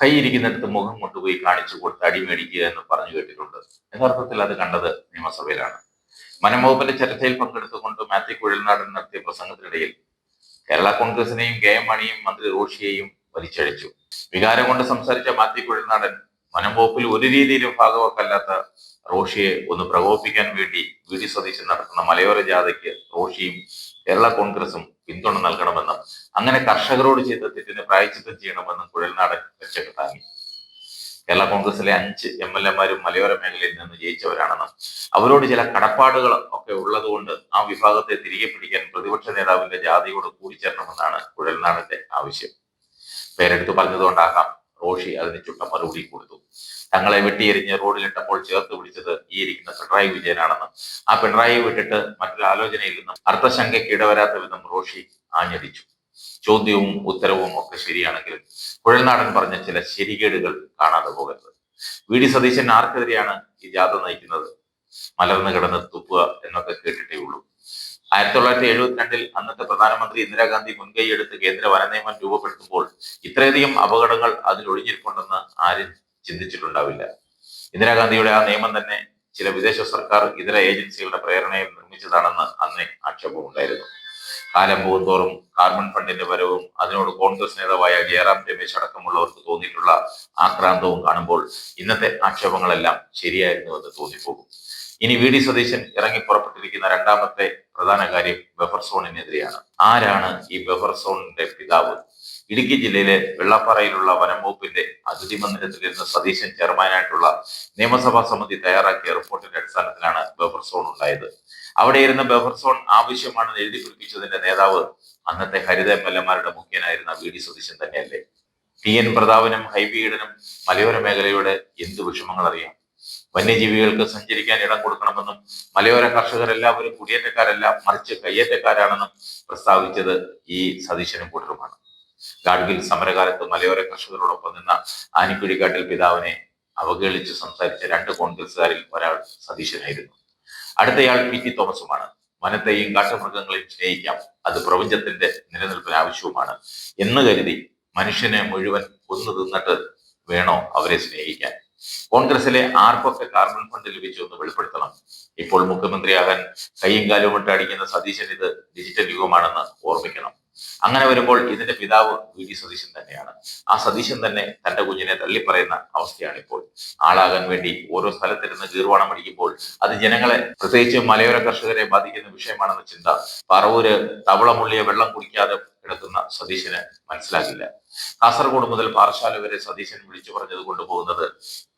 കൈ ഇരിക്കുന്നിടത്ത് മുഖം കൊണ്ടുപോയി കാണിച്ചു കൊടുത്ത് അടിമേടിക്കുക എന്ന് പറഞ്ഞു കേട്ടിട്ടുണ്ട്. യഥാർത്ഥത്തിൽ അത് കണ്ടത് നിയമസഭയിലാണ്. മനമോഹന്റെ ചർച്ചയിൽ പങ്കെടുത്തുകൊണ്ട് മാത്യു കുഴൽനാടൻ നടത്തിയ പ്രസംഗത്തിനിടയിൽ കേരള കോൺഗ്രസിനെയും കെ എം മണിയും മന്ത്രി റോഷിയെയും വലിച്ചഴിച്ചു വികാരം കൊണ്ട് സംസാരിച്ച മാത്യു കുഴൽനാടൻ മനംവകുപ്പിൽ ഒരു രീതിയിലും ഭാഗവക്കല്ലാത്ത റോഷിയെ ഒന്ന് പ്രകോപിപ്പിക്കാൻ വേണ്ടി വി സതീശൻ നടത്തുന്ന മലയോര ജാഥയ്ക്ക് റോഷിയും കേരള കോൺഗ്രസും പിന്തുണ നൽകണമെന്നും അങ്ങനെ കർഷകരോട് ചെയ്ത തെറ്റിന് പ്രായച്ചിത്തം ചെയ്യണമെന്നും കുഴൽനാടൻ രക്ഷപ്പെട്ടാങ്ങി കേരള കോൺഗ്രസിലെ അഞ്ച് എം എൽ എമാരും മലയോര മേഖലയിൽ നിന്ന് ജയിച്ചവരാണെന്നും അവരോട് ചില കടപ്പാടുകൾ ഒക്കെ ഉള്ളതുകൊണ്ട് ആ വിഭാഗത്തെ തിരികെ പിടിക്കാൻ പ്രതിപക്ഷ നേതാവിന്റെ ജാതിയോട് കൂടിച്ചേരണമെന്നാണ് കുഴൽനാടന്റെ ആവശ്യം. പേരെടുത്ത് പറഞ്ഞതുകൊണ്ടാകാം. റോഷി അതിന് ചുട്ട മറുപടി കൊടുത്തു. തങ്ങളെ വെട്ടിയെരിഞ്ഞ് റോഡിലിട്ടപ്പോൾ ചേർത്ത് പിടിച്ചത് ഈ ഇരിക്കുന്ന പിണറായി വിജയനാണെന്ന്. ആ പിണറായി വിട്ടിട്ട് മറ്റൊരു ആലോചനയിൽ നിന്നും അർത്ഥശങ്കയ്ക്ക് ഇടവരാത്ത വിധം റോഷി ആഞ്ഞടിച്ചു. ചോദ്യവും ഉത്തരവും ഒക്കെ ശരിയാണെങ്കിലും കുഴൽനാടൻ പറഞ്ഞ ചില ശരികേടുകൾ കാണാതെ പോകരുത്. വി. ഡി. സതീശൻ ആർക്കെതിരെയാണ് ഈ ജാഥ നയിക്കുന്നത്? മലർന്നു കിടന്ന് തുപ്പുക എന്നൊക്കെ കേട്ടിട്ടേ ഉള്ളൂ. ആയിരത്തി തൊള്ളായിരത്തി എഴുപത്തിരണ്ടിൽ അന്നത്തെ പ്രധാനമന്ത്രി ഇന്ദിരാഗാന്ധി മുൻകൈയെടുത്ത് കേന്ദ്ര വനനിയമം രൂപപ്പെടുത്തുമ്പോൾ ഇത്രയധികം അപകടങ്ങൾ അതിൽ ഒളിഞ്ഞിരിപ്പുണ്ടെന്ന് ആരും ചിന്തിച്ചിട്ടുണ്ടാവില്ല. ഇന്ദിരാഗാന്ധിയുടെ ആ നിയമം തന്നെ ചില വിദേശ സർക്കാർ ഇതര ഏജൻസികളുടെ പ്രേരണയിൽ നിർമ്മിച്ചതാണെന്ന് അന്നേ ആക്ഷേപമുണ്ടായിരുന്നു. കാലം പോകുന്തോറും കാർബൺ ഫണ്ടിന്റെ വരവും അതിനോട് കോൺഗ്രസ് നേതാവായ ജയറാം രമേശ് അടക്കമുള്ളവർക്ക് തോന്നിയിട്ടുള്ള ആക്രാന്തവും കാണുമ്പോൾ ഇന്നത്തെ ആക്ഷേപങ്ങളെല്ലാം ശരിയായിരുന്നുവെന്ന് തോന്നിപ്പോകും. ഇനി വി ഡി സതീശൻ ഇറങ്ങി പുറപ്പെട്ടിരിക്കുന്ന രണ്ടാമത്തെ പ്രധാന കാര്യം ബഫർ സോണിനെതിരെയാണ്. ആരാണ് ഈ ബഫർ സോണിന്റെ പിതാവ്? ഇടുക്കി ജില്ലയിലെ വെള്ളപ്പാറയിലുള്ള വനം വകുപ്പിന്റെ അതിഥി നിന്ന് സതീശൻ ചെയർമാനായിട്ടുള്ള നിയമസഭാ സമിതി തയ്യാറാക്കിയ റിപ്പോർട്ടിന്റെ അടിസ്ഥാനത്തിലാണ് ബഫർ സോൺ ഉണ്ടായത്. അവിടെ ഇരുന്ന ബഫർ സോൺ ആവശ്യമാണെന്ന് എഴുതി പിടിപ്പിച്ചതിന്റെ നേതാവ് അന്നത്തെ ഹരിത എം എൽ എമാരുടെ മുഖ്യനായിരുന്ന വി ഡി സതീശൻ തന്നെയല്ലേ? ടി എൻ പ്രതാപനും ഹൈബീഡനും മലയോര മേഖലയുടെ എന്ത് വിഷമങ്ങൾ അറിയാം വന്യജീവികൾക്ക് സഞ്ചരിക്കാൻ ഇടം കൊടുക്കണമെന്നും മലയോര കർഷകരെല്ലാവരും കുടിയേറ്റക്കാരല്ല മറിച്ച് കയ്യേറ്റക്കാരാണെന്നും പ്രസ്താവിച്ചത് ഈ സതീശനും കൂട്ടരുമാണ്. ഗാഡ്ഗിൽ സമരകാലത്ത് മലയോര കർഷകരോടൊപ്പം നിന്ന ആനിക്കുഴിക്കാട്ടിൽ പിതാവിനെ അവഹേളിച്ച് സംസാരിച്ച രണ്ട് കോൺഗ്രസുകാരിൽ ഒരാൾ സതീശനായിരുന്നു. അടുത്തയാൾ പി ടി തോമസുമാണ്. വനത്തെയും കാട്ടുമൃഗങ്ങളെയും സ്നേഹിക്കാം. അത് പ്രപഞ്ചത്തിന്റെ നിലനിൽപ്പിന് ആവശ്യവുമാണ്. എന്ന് കരുതി മനുഷ്യനെ മുഴുവൻ കൊന്നു തിന്നിട്ട് വേണോ അവരെ സ്നേഹിക്കാൻ? കോൺഗ്രസിലെ ആർക്കൊക്കെ കാർബൺ ഫണ്ട് ലഭിച്ചു എന്ന് വെളിപ്പെടുത്തണം. ഇപ്പോൾ മുഖ്യമന്ത്രിയാകാൻ കൈയും കാലും ഇട്ട് അടിക്കുന്ന സതീശൻ ഇത് ഡിജിറ്റൽ യുഗമാണെന്ന് ഓർമ്മിക്കണം. അങ്ങനെ വരുമ്പോൾ ഇതിന്റെ പിതാവ് വി ഡി സതീശൻ തന്നെയാണ്. ആ സതീശൻ തന്നെ തന്റെ കുഞ്ഞിനെ തള്ളിപ്പറയുന്ന അവസ്ഥയാണ് ഇപ്പോൾ ആളാകാൻ വേണ്ടി ഓരോ സ്ഥലത്തിരുന്ന് ഗീർവാണം അടിക്കുമ്പോൾ അത് ജനങ്ങളെ പ്രത്യേകിച്ച് മലയോര കർഷകരെ ബാധിക്കുന്ന വിഷയമാണെന്ന ചിന്ത പറവൂര് തവളമുള്ളിയ വെള്ളം കുടിക്കാതെ കിടക്കുന്ന സതീശന് മനസ്സിലാകില്ല. കാസർഗോഡ് മുതൽ പാറശാല വരെ സതീശൻ വിളിച്ചു പറഞ്ഞത് കൊണ്ടുപോകുന്നത്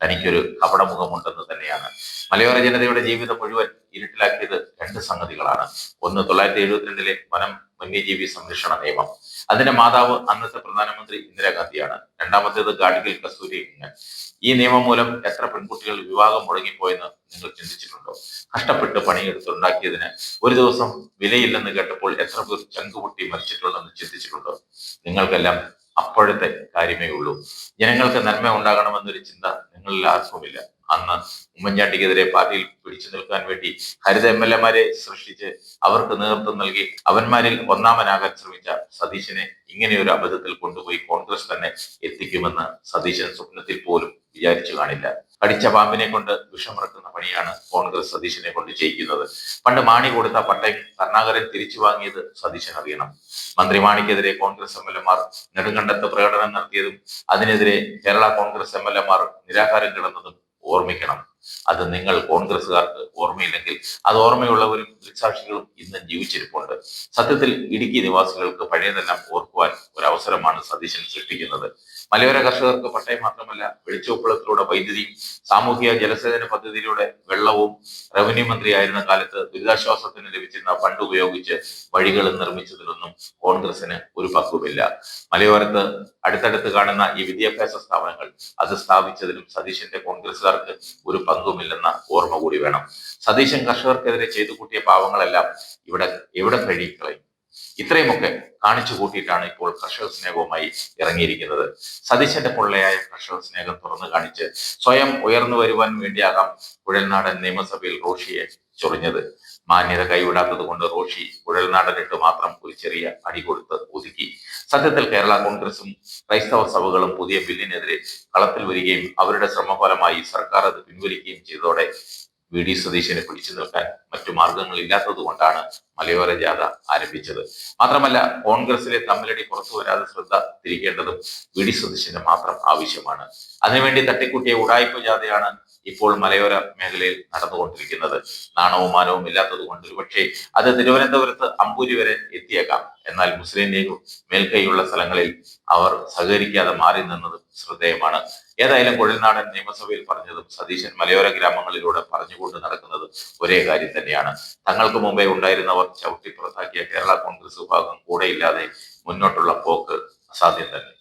തനിക്കൊരു കപടമുഖമുണ്ടെന്ന് തന്നെയാണ്. മലയോര ജനതയുടെ ജീവിതം മുഴുവൻ ഇരുട്ടിലാക്കിയത് രണ്ട് സംഗതികളാണ്. ഒന്ന് തൊള്ളായിരത്തി എഴുപത്തിരണ്ടിലെ വനം വന്യജീവി സംരക്ഷണ നിയമം. അതിന്റെ മാതാവ് അന്നത്തെ പ്രധാനമന്ത്രി ഇന്ദിരാഗാന്ധിയാണ്. രണ്ടാമത്തേത് ഗാഡ്ഗിൽ കസ്തൂരി ഈ നിയമം മൂലം എത്ര പെൺകുട്ടികൾ വിവാഹം മുടങ്ങിപ്പോയെന്ന് നിങ്ങൾ ചിന്തിച്ചിട്ടുണ്ടോ? കഷ്ടപ്പെട്ട് പണിയെടുത്തുണ്ടാക്കിയതിന് ഒരു ദിവസം വിലയില്ലെന്ന് കേട്ടപ്പോൾ എത്ര പേർ ചങ്കുപൊട്ടി മരിച്ചിട്ടുണ്ടെന്ന് ചിന്തിച്ചിട്ടുണ്ടോ? നിങ്ങൾക്കെല്ലാം അപ്പോഴത്തെ കാര്യമേ ഉള്ളൂ. ജനങ്ങൾക്ക് നന്മ ഉണ്ടാകണമെന്നൊരു ചിന്ത നിങ്ങളിൽ ആർക്കുമില്ല. അന്ന് ഉമ്മൻചാണ്ടിക്കെതിരെ പാർട്ടിയിൽ പിടിച്ചു നിൽക്കാൻ വേണ്ടി ഹരിത എം എൽ എമാരെ സൃഷ്ടിച്ച് അവർക്ക് നേതൃത്വം നൽകി അവന്മാരിൽ ഒന്നാമനാകാൻ ശ്രമിച്ച സതീശനെ ഇങ്ങനെയൊരു അബദ്ധത്തിൽ കൊണ്ടുപോയി കോൺഗ്രസ് തന്നെ എത്തിക്കുമെന്ന് സതീശൻ സ്വപ്നത്തിൽ പോലും വിചാരിച്ചു കാണില്ല. കടിച്ച പാമ്പിനെ കൊണ്ട് വിഷമിറക്കുന്ന പണിയാണ് കോൺഗ്രസ് സതീശനെ കൊണ്ട് ചെയ്യിക്കുന്നത്. പണ്ട് മാണി കൊടുത്ത പട്ടയം കരുണാകരൻ തിരിച്ചു വാങ്ങിയത് സതീശൻ അറിയണം. മന്ത്രി മാണിക്കെതിരെ കോൺഗ്രസ് എം എൽ എമാർ നെടുങ്കണ്ടത്ത് പ്രകടനം നടത്തിയതും അതിനെതിരെ കേരള കോൺഗ്രസ് എം എൽ എമാർ നിരാഹാരം കിടന്നതും ഓർമ്മിക്കണം. അത് നിങ്ങൾ കോൺഗ്രസ്സുകാർക്ക് ഓർമ്മയില്ലെങ്കിൽ അത് ഓർമ്മയുള്ളവരും ദൃക്സാക്ഷികളും ഇന്നും ജീവിച്ചിരിപ്പുണ്ട്. സത്യത്തിൽ ഇടുക്കി നിവാസികൾക്ക് പഴയതെല്ലാം ഓർക്കുവാൻ ഒരു അവസരമാണ് സതീശൻ സൃഷ്ടിക്കുന്നത്. മലയോര കർഷകർക്ക് പട്ടയം മാത്രമല്ല വെളിച്ചോപ്പുളത്തിലൂടെ വൈദ്യുതിയും സാമൂഹിക ജലസേചന പദ്ധതിയിലൂടെ വെള്ളവും റവന്യൂ മന്ത്രിയായിരുന്ന കാലത്ത് ദുരിതാശ്വാസത്തിന് ലഭിച്ചിരുന്ന ഫണ്ട് ഉപയോഗിച്ച് വഴികൾ നിർമ്മിച്ചതിലൊന്നും കോൺഗ്രസിന് ഒരു പങ്കുമില്ല. മലയോരത്ത് അടുത്തടുത്ത് കാണുന്ന ഈ വിദ്യാഭ്യാസ സ്ഥാപനങ്ങൾ അത് സ്ഥാപിച്ചതിലും സതീശന്റെ കോൺഗ്രസുകാർക്ക് ഒരു പങ്കുമില്ലെന്ന ഓർമ്മ കൂടി വേണം. സതീശൻ കർഷകർക്കെതിരെ ചെയ്തു കൂട്ടിയ പാവങ്ങളെല്ലാം ഇവിടെ എവിടെ കഴിക്കളയും ഇത്രയുമൊക്കെ കാണിച്ചു കൂട്ടിയിട്ടാണ് ഇപ്പോൾ കർഷക സ്നേഹവുമായി ഇറങ്ങിയിരിക്കുന്നത്. സതീശന്റെ പൊള്ളയായ കർഷക സ്നേഹം തുറന്നു കാണിച്ച് സ്വയം ഉയർന്നു വരുവാൻ വേണ്ടിയാകാം കുഴൽനാടൻ നിയമസഭയിൽ റോഷിയെ ചൊറിഞ്ഞത്. മാന്യത കൈവിടാത്തത് കൊണ്ട് റോഷി കുഴൽനാടനിട്ട് മാത്രം ഒരു ചെറിയ അടി കൊടുത്ത് ഒതുക്കി. സത്യത്തിൽ കേരള കോൺഗ്രസും ക്രൈസ്തവ സഭകളും പുതിയ ബില്ലിനെതിരെ കളത്തിൽ വരികയും അവരുടെ ശ്രമഫലമായി സർക്കാർ അത് പിൻവലിക്കുകയും ചെയ്തതോടെ വി ഡി സതീശനെ പിടിച്ചു നിർത്താൻ മറ്റു മാർഗങ്ങൾ ഇല്ലാത്തത് കൊണ്ടാണ് മലയോര ജാഥ ആരംഭിച്ചത്. മാത്രമല്ല കോൺഗ്രസിലെ തമ്മിലടി പുറത്തു വരാതെ ശ്രദ്ധ തിരിക്കേണ്ടതും വി ഡി സതീശന് മാത്രം ആവശ്യമാണ്. അതിനുവേണ്ടി തട്ടിക്കൂട്ടിയ ഉടായ്പ ജാഥയാണ് ഇപ്പോൾ മലയോര മേഖലയിൽ നടന്നുകൊണ്ടിരിക്കുന്നത്. നാണവും മാനവും ഇല്ലാത്തത് കൊണ്ട് പക്ഷേ അത് തിരുവനന്തപുരത്ത് അമ്പൂരി വരെ എത്തിയേക്കാം. എന്നാൽ മുസ്ലിം ലീഗ് മേൽക്കൈയുള്ള സ്ഥലങ്ങളിൽ അവർ സഹകരിക്കാതെ മാറി നിന്നത് ശ്രദ്ധേയമാണ്. ഏതായാലും കുഴൽനാടൻ നിയമസഭയിൽ പറഞ്ഞതും സതീശൻ മലയോര ഗ്രാമങ്ങളിലൂടെ പറഞ്ഞുകൊണ്ട് നടക്കുന്നത് ഒരേ കാര്യം തന്നെയാണ്. തങ്ങൾക്ക് മുമ്പേ ഉണ്ടായിരുന്നവർ ചവിട്ടി പുറത്താക്കിയ കേരള കോൺഗ്രസ് വിഭാഗം കൂടെയില്ലാതെ മുന്നോട്ടുള്ള പോക്ക് അസാധ്യം തന്നെ.